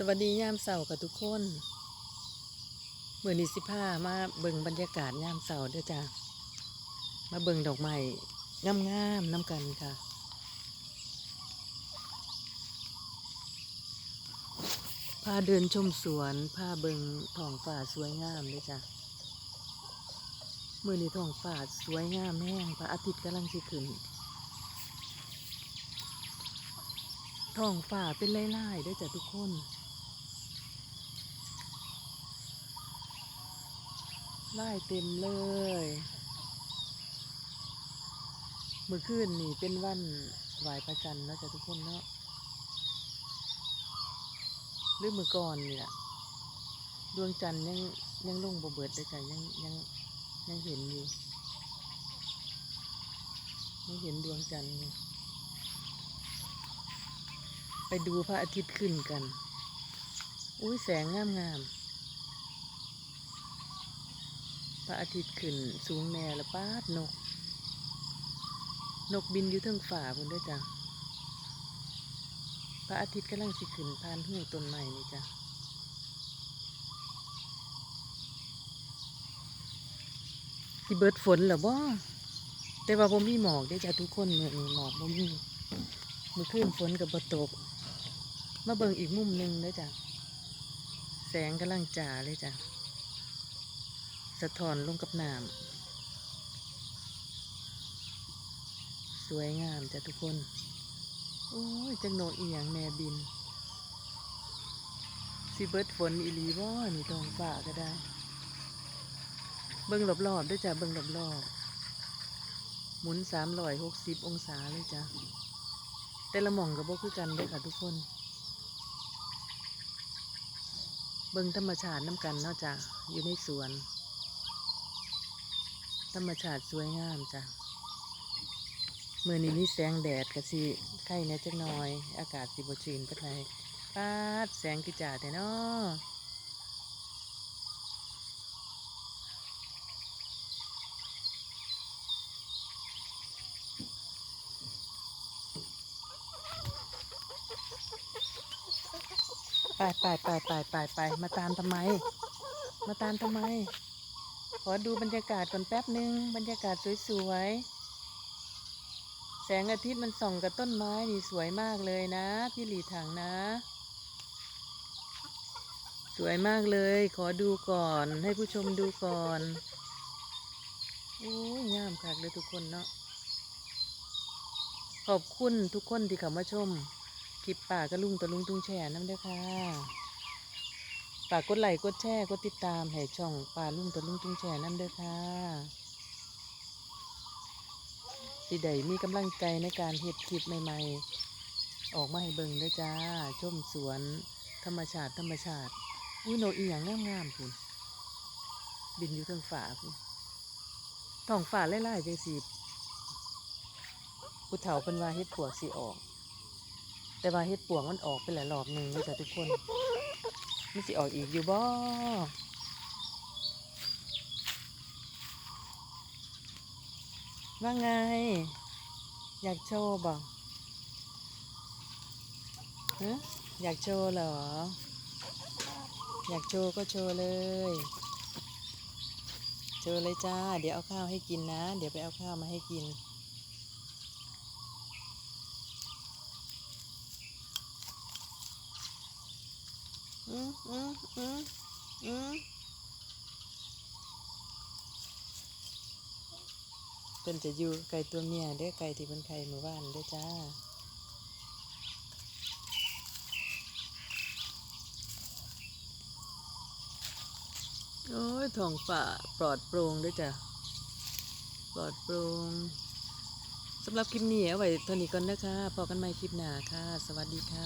สวัสดียามเสาร์กับทุกคนเมื่อนี้สิพามาเบิ่งบรรยากาศยามเสาร์เด้อจ้ามาเบิ่งดอกไม้งามๆน้ำกันค่ะ พาเดินชมสวนพาเบิ่งท้องฟ้าสวยงามเด้อจ้าเมื่อนี้ท้องฟ้าสวยงามแห้งพระอาทิตย์กำลังสิขึ้นท้องฟ้าเป็นไล่ๆได้อจ้ะทุกคน ไล่เต็มเลย เมื่อคืนนี่เป็นวันไหวพระจันทร์นะจ้ะทุกคนเนาะหรือเมื่อก่อนนี่แหละดวงจันทร์ยังยังลงบเบิดเลยจ้ะยังยังยังเห็นอยู่ยังเห็นดวงจันทร์ไปดูพระอาทิตย์ขึ้นกัน อุ้ยแสงงามงามๆ พระอาทิตย์ขึ้นสูงแน่ละป้าดนก นกบินอยู่เทั้งฝ่าคุณด้วยจ้ะพระอาทิตย์กำลังสิขึ้นผ่านหูต้นไม้นี่จ้ะสิเบิดฝนเหรอบ่แต่ว่าบ่มีหมอกได้จ้ะทุกคนเมื่อนี้หมอกบ่มีเมื่อคืนฝนกับบตก มาเบิ่งอีกมุมหนึ่งเลยจ้ะแสงกำลังจ่าเลยจ้ะ สะท้อนลงกับน้ำสวยงามจ้ะทุกคน โอ้ย จังโนเอียงแม่บินสิเบิดฝนอีลีบ่นี่ท้องฟ้าก็ได้ เบิ่งรอบๆด้วยจ้ะเบิ่งรอบๆหมุนสามร้อยหกสิบองศาเลยจ้ะแต่ละหม่องก็บ่คือกันเด้อค่ะทุกคน เบิ่งธรรมชาติน้ำกันเนาะจ้ะอยู่ในสวน ธรรมชาติสวยงามจ้ะเมื่อนี้มีแสงแดดก็สิไข่แหน่จักหน่อย อากาศสิบชื้นปานใดปาดแสงกิจ่าแต่เนาะไปไปไปไปไปไปมาตามทำไม มาตามทำไม อดูบรรยากาศก่อนแป๊บหนึ่งบรรยากาศสวยๆ แสงอาทิตย์มันส่องกับต้นไม้นี่สวยมากเลยนะ พี่หลีถังนะ สวยมากเลย ขอดูก่อน ให้ผู้ชมดูก่อนโอ้ยงามคักเลยทุกคนเนาะขอบคุณทุกคนที่เข้ามาชม คลิปป่ากระลุงตะลุงตุงแช่น้ำเด้อค่ะ ฝากกดไลค์กดแชร์กดติดตามให้ช่องป่าลุงตะลุงตุ้งแช่น้ำเด้อค่ะสิได้มีกำลังใจในการเฮ็ดคลิปใหม่ๆ ออกมาให้เบิ่งเด้จ้า ชมสวน ธรรมชาติธรรมชาติ อุ้ยโนอีหยังงามๆพุ่นบินอยู่ทางฝาพุ่นท้องฟ้าไล่ๆจังสิผู้เฒ่าเป็นว่าเฮ็ดปวกสิออก แต่ว่าเฮ็ดปวกมันออกไปหลายรอบหนึ่งเลยจ้ะทุกคน มันสิออกอีกอยู่บ่ว่าไง อยากโชว์บ่ฮะอยากโชว์เหรอ อยากโชว์ก็โชว์เลย โชว์เลยจ้า เดี๋ยวเอาข้าวให้กินนะ เดี๋ยวไปเอาข้าวมาให้กิน อืมอืมอืมอืมเป็นจะอยู่ไก่ตัวเมียเด้อไก่ที่เป็นไข่เมื่อวานเด้อจ้าโอ้ยท้องฟ้าปลอดโปร่งด้วยจ้ะปลอดโปร่งสำหรับคลิปนี้เอาไว้เท่านี้ก่อนนะคะพอกันใหม่คลิปหน้าค่ะ สวัสดีค่ะ